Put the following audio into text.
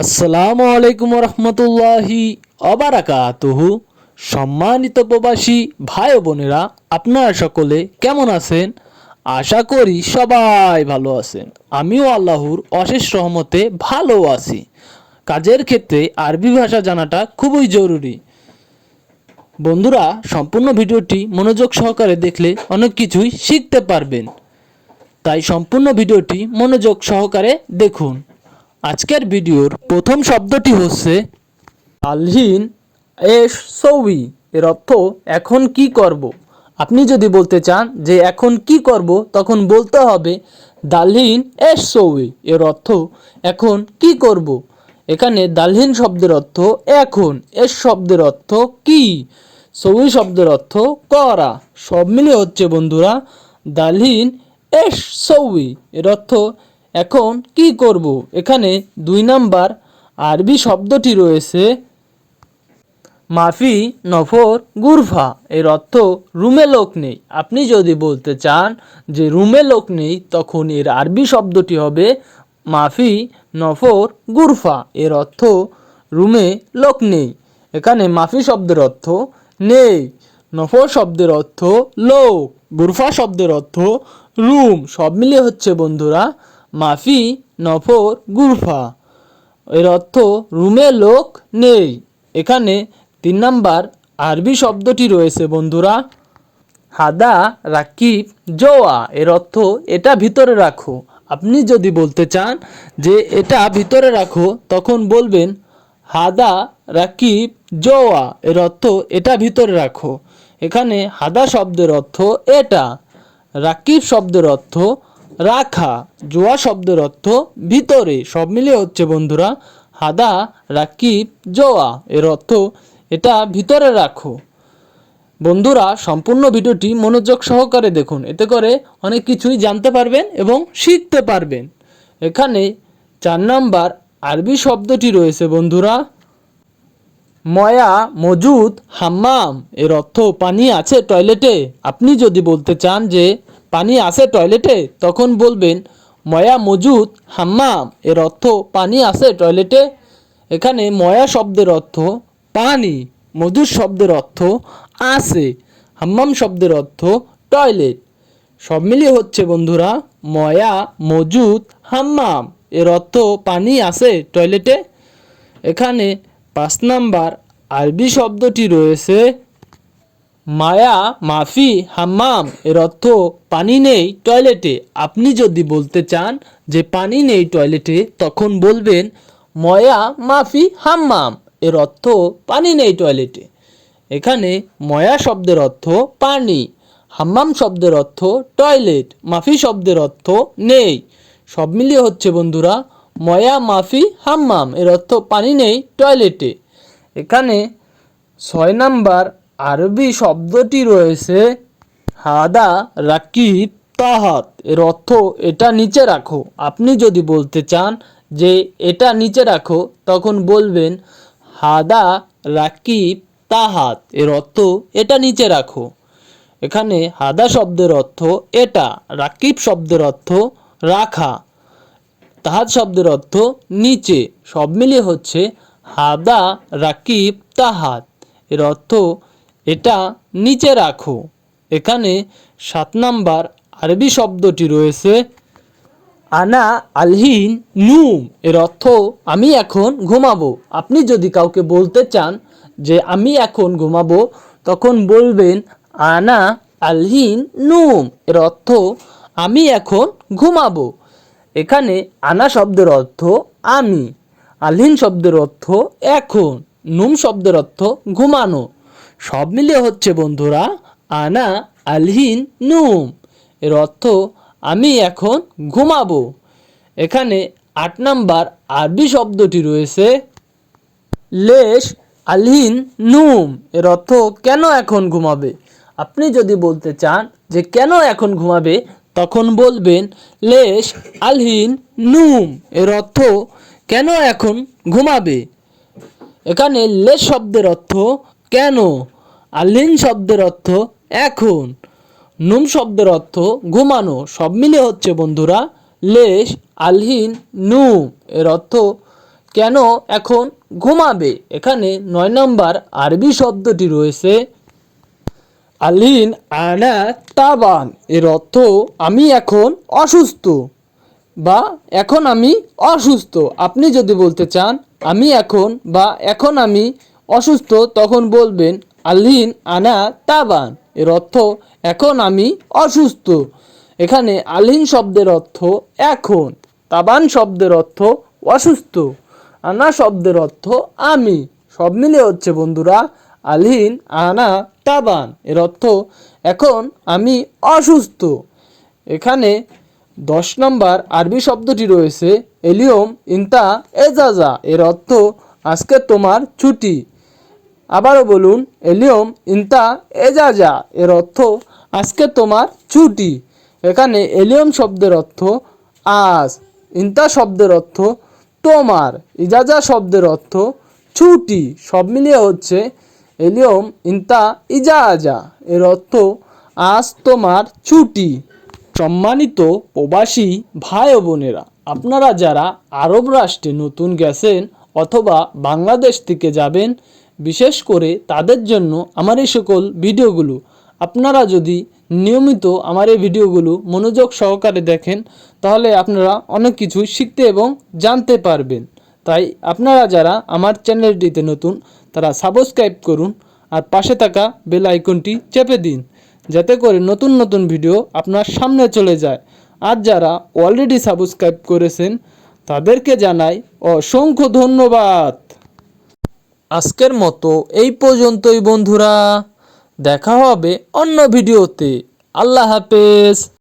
আসসালামু আলাইকুম রহমতুল্লাহি অবারাকাতুহু। সম্মানিত প্রবাসী ভাই বোনেরা, আপনারা সকলে কেমন আছেন? আশা করি সবাই ভালো আছেন। আমিও আল্লাহর অশেষ রহমতে ভালো আছি। কাজের ক্ষেত্রে আরবি ভাষা জানাটা খুবই জরুরি। বন্ধুরা, সম্পূর্ণ ভিডিওটি মনোযোগ সহকারে দেখলে অনেক কিছুই শিখতে পারবেন। তাই সম্পূর্ণ ভিডিওটি মনোযোগ সহকারে দেখুন। আজকের ভিডিওর প্রথম শব্দটি হচ্ছে আলহিন এস সৌই এর অর্থ এখন কি করব? আপনি যদি বলতে চান যে এখন কি করব, তখন বলতে হবে দালহিন এস সৌই এর অর্থ এখন কি করব? এখানে দালহিন শব্দের অর্থ এখন। এস শব্দের অর্থ কি? সৌই শব্দের অর্থ করা। সব মিলে হচ্ছে বন্ধুরা, দালহিন এস সৌই এর অর্থ এখন কি করব? এখানে দুই নাম্বার আরবি শব্দটি রয়েছে, মাফি নফর গুরফা। এর অর্থ রুমে লোক নেই। আপনি যদি বলতে চান যে রুমে লোক নেই, তখন এর আরবি শব্দটি হবে মাফি নফর গুরফা। এর অর্থ রুমে লোক নেই। এখানে মাফি শব্দের অর্থ নেই, নফর শব্দের অর্থ লোক, গুরফা শব্দের অর্থ রুম। সব মিলিয়ে হচ্ছে বন্ধুরা মাফি নফর গুরফা। এর অর্থ, রুমে লোক নেই। এখানে তিন নাম্বার আরবি শব্দটি রয়েছে, বন্ধুরা। হাদা, রাকিব জোয়া এর অর্থ, এটা ভিতরে রাখো। আপনি যদি বলতে চান যে এটা ভিতরে রাখো, তখন বলবেন, হাদা, রাকিব জোয়া এর অর্থ, এটা ভিতরে রাখো। এখানে হাদা শব্দের অর্থ, এটা। রাকিব শব্দের অর্থ রাখা, জোয়া শব্দের অর্থ ভিতরে। সব মিলিয়ে হচ্ছে বন্ধুরা, হাদা রাকিব জোয়া, এর অর্থ এটা ভিতরে রাখো। বন্ধুরা, সম্পূর্ণ ভিডিওটি মনোযোগ সহকারে দেখুন, এতে করে অনেক কিছুই জানতে পারবেন এবং শিখতে পারবেন। এখানে চার নাম্বার আরবি শব্দটি রয়েছে বন্ধুরা, ময়া, মজুদ, হাম্মাম, এর অর্থ পানি আছে, টয়লেটে। আপনি যদি বলতে চান যে পানি আছে টয়লেটে? তখন বলবেন, ময়া মজুদ, হাম্মাম, এর অর্থ পানি আছে টয়লেটে? এখানে ময়া শব্দের অর্থ পানি, মজুদ শব্দের অর্থ আছে, হাম্মাম শব্দের অর্থ টয়লেট। সব মিলিয়ে হচ্ছে বন্ধুরা, ময়া, মজুদ, হাম্মাম, এর অর্থ পানি আছে টয়লেটে। এখানে পাঁচ নাম্বার আরবি শব্দটি রয়েছে মায়া, মাফি, হাম্মাম, এর অর্থ পানি নেই টয়লেটে। আপনি যদি বলতে চান যে পানি নেই টয়লেটে, তখন বলবেন ময়া, মাফি, হাম্মাম, এর অর্থ পানি নেই টয়লেটে। এখানে ময়া শব্দের অর্থ পানি, হাম্মাম শব্দের অর্থ টয়লেট, মাফি শব্দের অর্থ নেই। সব মিলিয়ে হচ্ছে বন্ধুরা, ময়া, মাফি, হাম্মাম, এর অর্থ পানি নেই টয়লেটে। এখানে ছয় নাম্বার আরবি শব্দটি রয়েছে, হাদা রাকিব তাহাত এর অর্থ, এটা নিচে রাখো। আপনি যদি বলতে চান যে, এটা নিচে রাখো তখন বলবেন, হাদা রাকিব তাহাত এর অর্থ, এটা নিচে রাখো। এখানে, হাদা শব্দের অর্থ, এটা রাকিব শব্দের অর্থ, রাখা তাহাত শব্দের অর্থ, নিচে সব মিলিয়ে হচ্ছে, হাদা রাকিব তাহাত এর অর্থ এটা নিচে রাখো। এখানে সাত নাম্বার আরবি শব্দটি রয়েছে, আনা আলহিন নুম। এর অর্থ, আমি এখন ঘুমাবো। আপনি যদি কাউকে বলতে চান যে, আমি এখন ঘুমাবো, তখন বলবেন, আনা আলহিন নুম। এর অর্থ, আমি এখন ঘুমাবো। এখানে আনা শব্দের অর্থ, আমি। আলহিন শব্দের অর্থ, এখন। নুম শব্দের অর্থ, ঘুমানো। সব মিলিয়ে হচ্ছে বন্ধুরা আনা আলহিন নুম। এর অর্থ আমি এখন ঘুমাবো। এখানে আট নাম্বার আরবি শব্দটি রয়েছে লেশ আলহিন নুম। এর অর্থ কেন এখন ঘুমাবে? আপনি যদি বলতে চান যে কেন এখন ঘুমাবে, তখন বলবেন লেশ আলহিন নুম। এর অর্থ কেন এখন ঘুমাবে? এখানে লেশ শব্দের অর্থ কেন? আলহিন শব্দের অর্থ এখন। নুম শব্দের অর্থ ঘুমানো। সব মিলে হচ্ছে বন্ধুরা লেশ, আলহিন, নুম। এর অর্থ কেন এখন ঘুমাবে? এখানে নয় নম্বর আরবি শব্দটি রয়েছে আলিন আনা তাবান। এর অর্থ আমি এখন অসুস্থ বা এখন আমি অসুস্থ। আপনি যদি বলতে চান আমি এখন বা এখন আমি অসুস্থ, তখন বলবেন, আলিন আনা তাবান। এর অর্থ, এখন আমি অসুস্থ। এখানে আলিন শব্দের অর্থ, এখন। তাবান শব্দের অর্থ, অসুস্থ। আনা শব্দের অর্থ, আমি। সব মিলে হচ্ছে, বন্ধুরা, আলিন আনা তাবান। এর অর্থ, এখন আমি অসুস্থ। এখানে দশ নম্বর আরবি শব্দটি রয়েছে, এলিয়ম ইন্তা এজাজা। এর অর্থ, আজকে তোমার ছুটি। আবারও বলুন, এলিয়ম ইন্তা এজাজা এর অর্থ, আজকে তোমার ছুটি এখানে এলিয়ম শব্দের অর্থ, আজ ইন্তা শব্দের অর্থ, তোমার ইজাজা শব্দের অর্থ, ছুটি সব মিলিয়ে হচ্ছে, এলিয়ম ইন্তা ইজাজা এর অর্থ, আজ তোমার ছুটি সম্মানিত প্রবাসী ভাই ও বোনেরা, আপনারা যারা আরব রাষ্ট্রে নতুন গেছেন অথবা বাংলাদেশ থেকে যাবেন বিশেষ করে তাদের জন্য আমার এই সকল ভিডিওগুলো। আপনারা যদি নিয়মিত আমার এই ভিডিওগুলো মনোযোগ সহকারে দেখেন, তাহলে আপনারা অনেক কিছু শিখতে এবং জানতে পারবেন। তাই আপনারা যারা আমার চ্যানেলটিতে নতুন, তারা সাবস্ক্রাইব করুন আর পাশে থাকা বেল আইকনটি চেপে দিন, যাতে করে নতুন নতুন ভিডিও আপনার সামনে চলে যায়। আর যারা অলরেডি সাবস্ক্রাইব করেছেন, তাদেরকে জানাই অসংখ্য ধন্যবাদ। আজকের মতো এই পর্যন্তই বন্ধুরা। দেখা হবে অন্য ভিডিওতে। আল্লাহ হাফেজ।